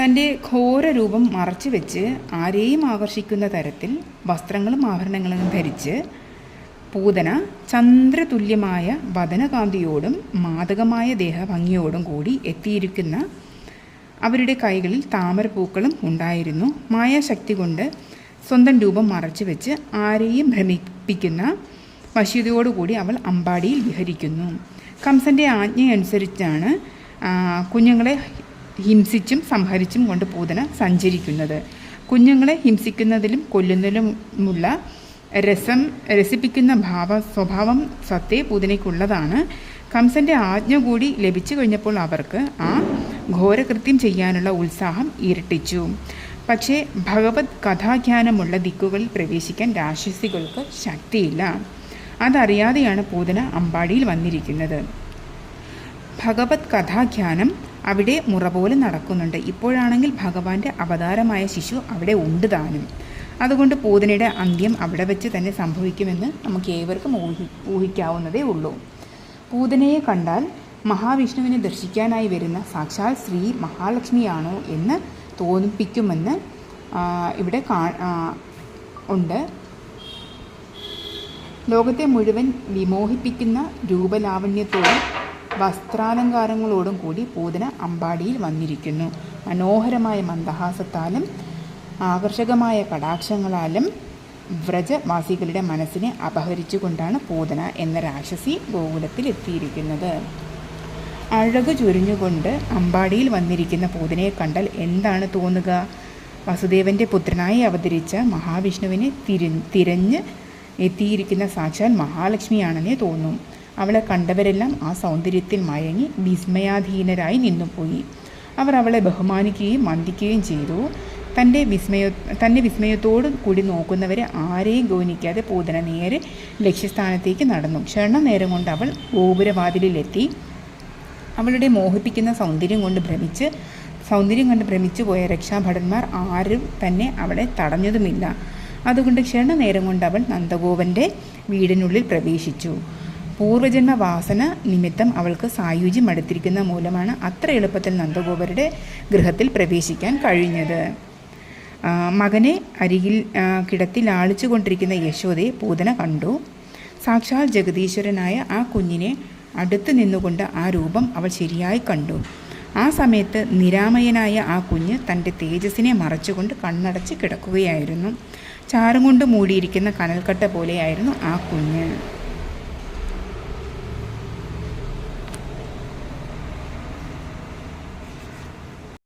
തന്റെ ഘോര രൂപം മറച്ചു വെച്ച് ആരെയും ആകർഷിക്കുന്ന തരത്തിൽ വസ്ത്രങ്ങളും ആഭരണങ്ങളും ധരിച്ച് പൂതന ചന്ദ്രതുല്യമായ വദനകാന്തിയോടും മാതകമായ ദേഹഭംഗിയോടും കൂടി എത്തിയിരിക്കുന്ന അവരുടെ കൈകളിൽ താമരപ്പൂക്കളും ഉണ്ടായിരുന്നു. മായാശക്തി കൊണ്ട് സ്വന്തം രൂപം മറച്ചു വെച്ച് ആരെയും ഭ്രമിപ്പിക്കുന്ന വശ്യതയോടുകൂടി അവൾ അമ്പാടിയിൽ വിഹരിക്കുന്നു. കംസന്റെ ആജ്ഞയനുസരിച്ചാണ് കുഞ്ഞുങ്ങളെ ഹിംസിച്ചും സംഹരിച്ചും കൊണ്ട് പൂതന സഞ്ചരിക്കുന്നത്. കുഞ്ഞുങ്ങളെ ഹിംസിക്കുന്നതിലും കൊല്ലുന്നതിലുമുള്ള രസം രസിപ്പിക്കുന്ന ഭാവ സ്വഭാവം സത്തേ പൂതനയ്ക്കുള്ളതാണ്. കംസന്റെ ആജ്ഞ കൂടി ലഭിച്ചു കഴിഞ്ഞപ്പോൾ അവർക്ക് ആ ഘോരകൃത്യം ചെയ്യാനുള്ള ഉത്സാഹം ഇരട്ടിച്ചു. പക്ഷേ ഭഗവത് കഥാഖ്യാനമുള്ള ദിക്കുകളിൽ പ്രവേശിക്കാൻ രാക്ഷസികൾക്ക് ശക്തിയില്ല. അതറിയാതെയാണ് പൂതന അമ്പാടിയിൽ വന്നിരിക്കുന്നത്. ഭഗവത് കഥാഖ്യാനം അവിടെ മുറ പോലെ നടക്കുന്നുണ്ട്. ഇപ്പോഴാണെങ്കിൽ ഭഗവാന്റെ അവതാരമായ ശിശു അവിടെ ഉണ്ട് താനും. അതുകൊണ്ട് പൂതനയുടെ അന്ത്യം അവിടെ വെച്ച് തന്നെ സംഭവിക്കുമെന്ന് നമുക്ക് ഏവർക്കും ഊഹി ഊഹിക്കാവുന്നതേ ഉള്ളൂ. പൂതനയെ കണ്ടാൽ മഹാവിഷ്ണുവിനെ ദർശിക്കാനായി വരുന്ന സാക്ഷാൽ ശ്രീ മഹാലക്ഷ്മിയാണോ എന്ന് തോന്നിപ്പിക്കുമെന്ന് ഇവിടെ കാ ഉണ്ട്. ലോകത്തെ മുഴുവൻ വിമോഹിപ്പിക്കുന്ന രൂപലാവണ്യത്തോടും വസ്ത്രാലങ്കാരങ്ങളോടും കൂടി പൂതന അമ്പാടിയിൽ വന്നിരിക്കുന്നു. മനോഹരമായ മന്ദഹാസത്താലും ആകർഷകമായ കടാക്ഷങ്ങളാലും വ്രജവാസികളുടെ മനസ്സിനെ അപഹരിച്ചുകൊണ്ടാണ് പൂതന എന്ന രാക്ഷസി ഗോകുലത്തിൽ എത്തിയിരിക്കുന്നത്. അഴക് ചുരിഞ്ഞുകൊണ്ട് അമ്പാടിയിൽ വന്നിരിക്കുന്ന പൂതനയെ കണ്ടാൽ എന്താണ് തോന്നുക? വസുദേവന്റെ പുത്രനായി അവതരിച്ച മഹാവിഷ്ണുവിനെ തിരി തിരഞ്ഞ് എത്തിയിരിക്കുന്ന സാക്ഷാൽ മഹാലക്ഷ്മിയാണെന്നേ തോന്നും. അവളെ കണ്ടവരെല്ലാം ആ സൗന്ദര്യത്തിൽ മയങ്ങി വിസ്മയാധീനരായി നിന്നുപോയി അവർ അവളെ ബഹുമാനിക്കുകയും വന്ദിക്കുകയും ചെയ്തു. തന്റെ വിസ്മയ തന്നെ വിസ്മയത്തോട് കൂടി നോക്കുന്നവരെ ആരെയും ഗൗനിക്കാതെ പൂതന നേരെ ലക്ഷ്യസ്ഥാനത്തേക്ക് നടന്നു. ക്ഷണനേരം കൊണ്ട് അവൾ ഗോപുരവാതിലിലെത്തി. അവളുടെ മോഹിപ്പിക്കുന്ന സൗന്ദര്യം കൊണ്ട് ഭ്രമിച്ച് സൗന്ദര്യം കൊണ്ട് ഭ്രമിച്ചു പോയ രക്ഷാഭടന്മാർ ആരും തന്നെ അവളെ തടഞ്ഞതുമില്ല. അതുകൊണ്ട് ക്ഷണനേരം കൊണ്ട് അവൾ നന്ദഗോപന്റെ വീടിനുള്ളിൽ പ്രവേശിച്ചു. പൂർവജന്മ വാസന നിമിത്തം അവൾക്ക് സായുജ്യം അടുത്തിരിക്കുന്ന മൂലമാണ് അത്ര എളുപ്പത്തിൽ നന്ദഗോപരുടെ ഗൃഹത്തിൽ പ്രവേശിക്കാൻ കഴിഞ്ഞത്. മകനെ അരികിൽ കിടത്തി ലാളിച്ചു കൊണ്ടിരിക്കുന്ന യശോദയെ പൂതന കണ്ടു. സാക്ഷാൽ ജഗദീശ്വരനായ ആ കുഞ്ഞിനെ അടുത്ത് നിന്നുകൊണ്ട് ആ രൂപം അവൾ ശരിയായി കണ്ടു. ആ സമയത്ത് നിരാമയനായ ആ കുഞ്ഞ് തന്റെ തേജസ്സിനെ മറച്ചുകൊണ്ട് കണ്ണടച്ച് കിടക്കുകയായിരുന്നു. ചാരം കൊണ്ട് മൂടിയിരിക്കുന്ന കനൽക്കട്ട പോലെയായിരുന്നു ആ കുഞ്ഞ്.